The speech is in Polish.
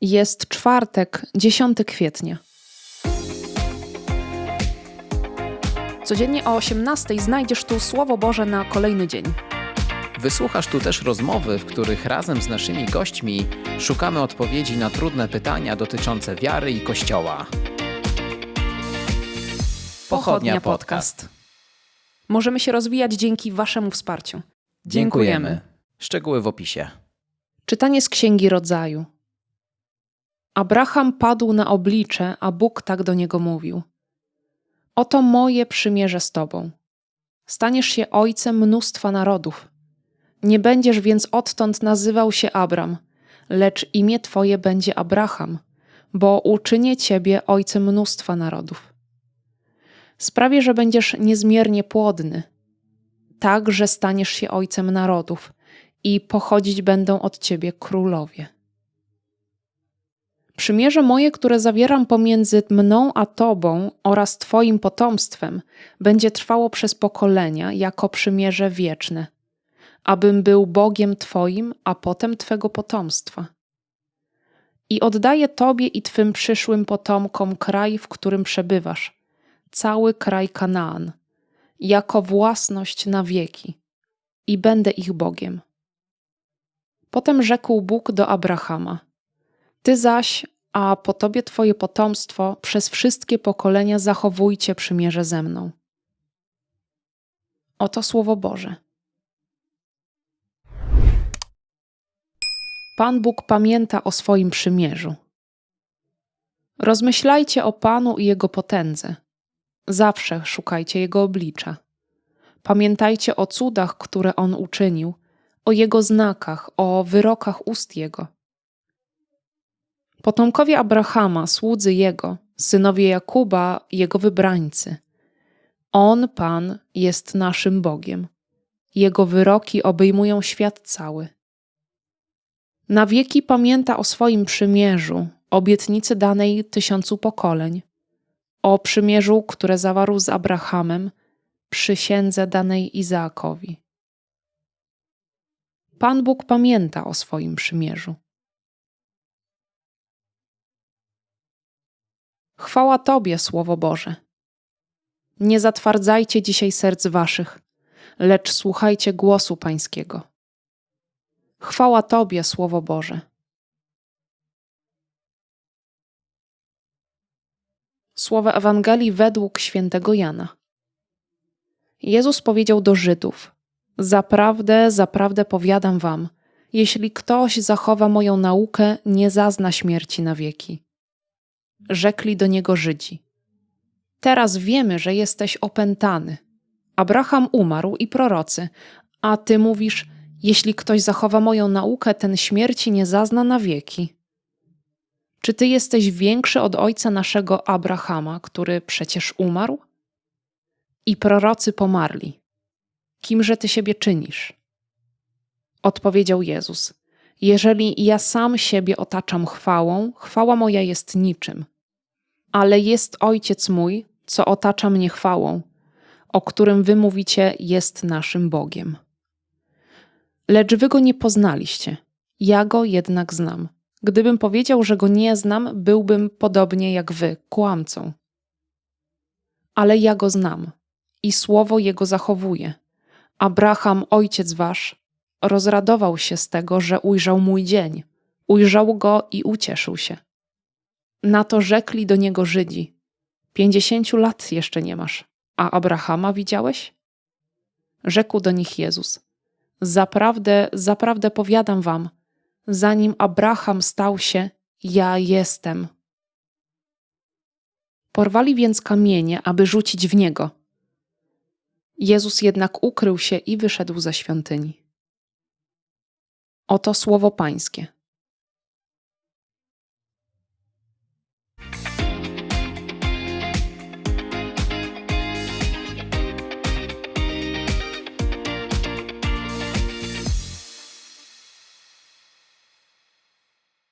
Jest czwartek, 10 kwietnia. Codziennie o 18 znajdziesz tu Słowo Boże na kolejny dzień. Wysłuchasz tu też rozmowy, w których razem z naszymi gośćmi szukamy odpowiedzi na trudne pytania dotyczące wiary i Kościoła. Pochodnia Podcast. Możemy się rozwijać dzięki Waszemu wsparciu. Dziękujemy. Szczegóły w opisie. Czytanie z Księgi Rodzaju. Abraham padł na oblicze, a Bóg tak do niego mówił: Oto moje przymierze z tobą. Staniesz się ojcem mnóstwa narodów. Nie będziesz więc odtąd nazywał się Abram, lecz imię twoje będzie Abraham, bo uczynię ciebie ojcem mnóstwa narodów. Sprawię, że będziesz niezmiernie płodny, tak, że staniesz się ojcem narodów i pochodzić będą od ciebie królowie. Przymierze moje, które zawieram pomiędzy mną a tobą oraz twoim potomstwem, będzie trwało przez pokolenia jako przymierze wieczne, abym był Bogiem twoim, a potem twego potomstwa. I oddaję tobie i twym przyszłym potomkom kraj, w którym przebywasz, cały kraj Kanaan, jako własność na wieki, i będę ich Bogiem. Potem rzekł Bóg do Abrahama: Ty zaś, a po tobie twoje potomstwo, przez wszystkie pokolenia zachowujcie przymierze ze mną. Oto słowo Boże. Pan Bóg pamięta o swoim przymierzu. Rozmyślajcie o Panu i Jego potędze. Zawsze szukajcie Jego oblicza. Pamiętajcie o cudach, które On uczynił, o Jego znakach, o wyrokach ust Jego. Potomkowie Abrahama, słudzy Jego, synowie Jakuba, Jego wybrańcy. On, Pan, jest naszym Bogiem. Jego wyroki obejmują świat cały. Na wieki pamięta o swoim przymierzu, obietnicy danej tysiącu pokoleń, o przymierzu, które zawarł z Abrahamem, przysiędze danej Izaakowi. Pan Bóg pamięta o swoim przymierzu. Chwała Tobie, Słowo Boże. Nie zatwardzajcie dzisiaj serc Waszych, lecz słuchajcie głosu Pańskiego. Chwała Tobie, Słowo Boże. Słowa Ewangelii według świętego Jana. Jezus powiedział do Żydów: Zaprawdę, zaprawdę powiadam wam, jeśli ktoś zachowa moją naukę, nie zazna śmierci na wieki. Rzekli do niego Żydzi: Teraz wiemy, że jesteś opętany. Abraham umarł i prorocy, a ty mówisz: Jeśli ktoś zachowa moją naukę, ten śmierci nie zazna na wieki. Czy ty jesteś większy od ojca naszego Abrahama, który przecież umarł? I prorocy pomarli. Kimże ty siebie czynisz? Odpowiedział Jezus: Jeżeli ja sam siebie otaczam chwałą, chwała moja jest niczym. Ale jest ojciec mój, co otacza mnie chwałą, o którym wy mówicie, jest naszym Bogiem. Lecz wy go nie poznaliście, ja go jednak znam. Gdybym powiedział, że go nie znam, byłbym podobnie jak wy, kłamcą. Ale ja go znam i słowo jego zachowuję. Abraham, ojciec wasz, rozradował się z tego, że ujrzał mój dzień. Ujrzał go i ucieszył się. Na to rzekli do niego Żydzi: Pięćdziesięciu lat jeszcze nie masz, a Abrahama widziałeś? Rzekł do nich Jezus: Zaprawdę, zaprawdę powiadam wam, zanim Abraham stał się, ja jestem. Porwali więc kamienie, aby rzucić w niego. Jezus jednak ukrył się i wyszedł ze świątyni. Oto słowo Pańskie.